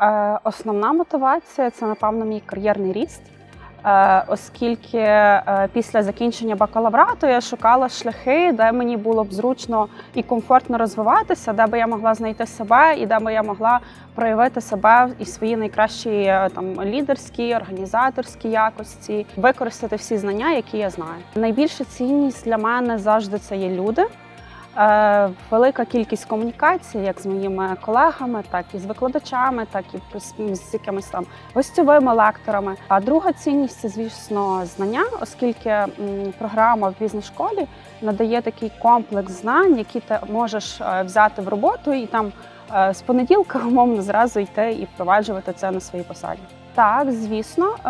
Е, Основна мотивація це, напевно, мій кар'єрний ріст, Е, оскільки е, після закінчення бакалаврату я шукала шляхи, де мені було б зручно і комфортно розвиватися, де би я могла знайти себе і де би я могла проявити себе і свої найкращі там лідерські, організаторські якості, використати всі знання, які я знаю. Найбільша цінність для мене завжди це є люди. Е, Велика кількість комунікацій, як з моїми колегами, так і з викладачами, так і з- якимись там гостьовими лекторами. А друга цінність це, звісно, знання, оскільки програма в бізнес-школі надає такий комплекс знань, які ти можеш е, взяти в роботу і там з понеділка умовно зразу йти і впроваджувати це на своїй посаді. Так, звісно, е,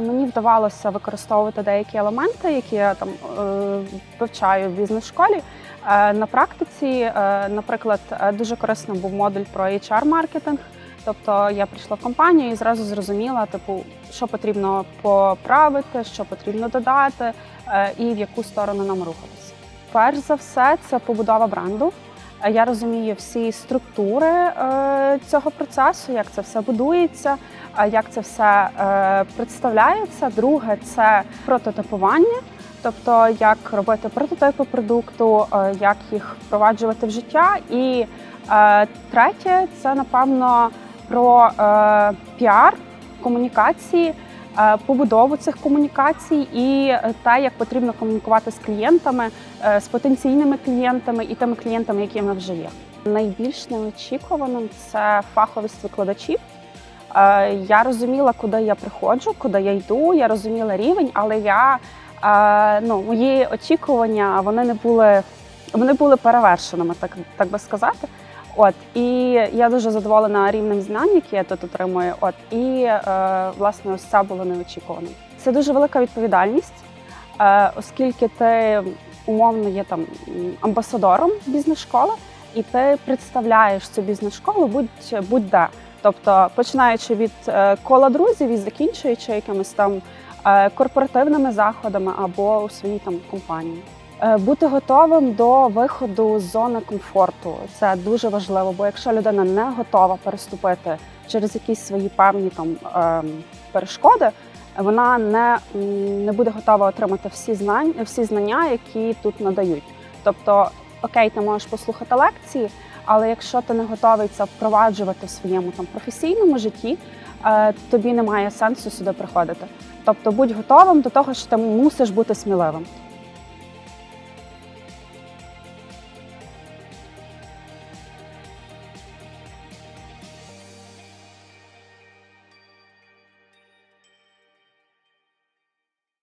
мені вдавалося використовувати деякі елементи, які я там е, вивчаю в бізнес-школі. Е, На практиці, е, наприклад, е, дуже корисним був модуль про HR-маркетинг. Тобто я прийшла в компанію і зразу зрозуміла, типу, що потрібно поправити, що потрібно додати, е, і в яку сторону нам рухатися. Перш за все, це побудова бренду. Я розумію всі структури е, цього процесу, як це все будується, як це все е, представляється. Друге це прототипування. Тобто, як робити прототипи продукту, е, як їх впроваджувати в життя. І третє це напевно про піар, комунікації, побудову цих комунікацій і е, те, як потрібно комунікувати з клієнтами, е, з потенційними клієнтами і тими клієнтами, які нас вже є. Найбільш неочікуваним це фаховість викладачів. Е, Я розуміла, куди я приходжу, куди я йду. Я розуміла рівень, але я е, ну, мої очікування вони не були вони були перевершеними, так, так би сказати. От і я дуже задоволена рівнем знань, які я тут отримую. От і е, власне ось це було неочікувано. Це дуже велика відповідальність, е, оскільки ти умовно є там амбасадором бізнес-школи, і ти представляєш цю бізнес-школу будь- будь-де. Тобто, починаючи від е, кола друзів і закінчуючи якимись там е, корпоративними заходами або у своїй там компанії. Е, Бути готовим до виходу з зони комфорту це дуже важливо, бо якщо людина не готова переступити через якісь свої певні там ем, перешкоди, вона не, не буде готова отримати всі знання, всі знання, які тут надають. Тобто, окей, ти можеш послухати лекції, але якщо ти не готовий це впроваджувати в своєму там професійному житті, е, тобі немає сенсу сюди приходити. Тобто будь готовим до того, що ти мусиш бути сміливим.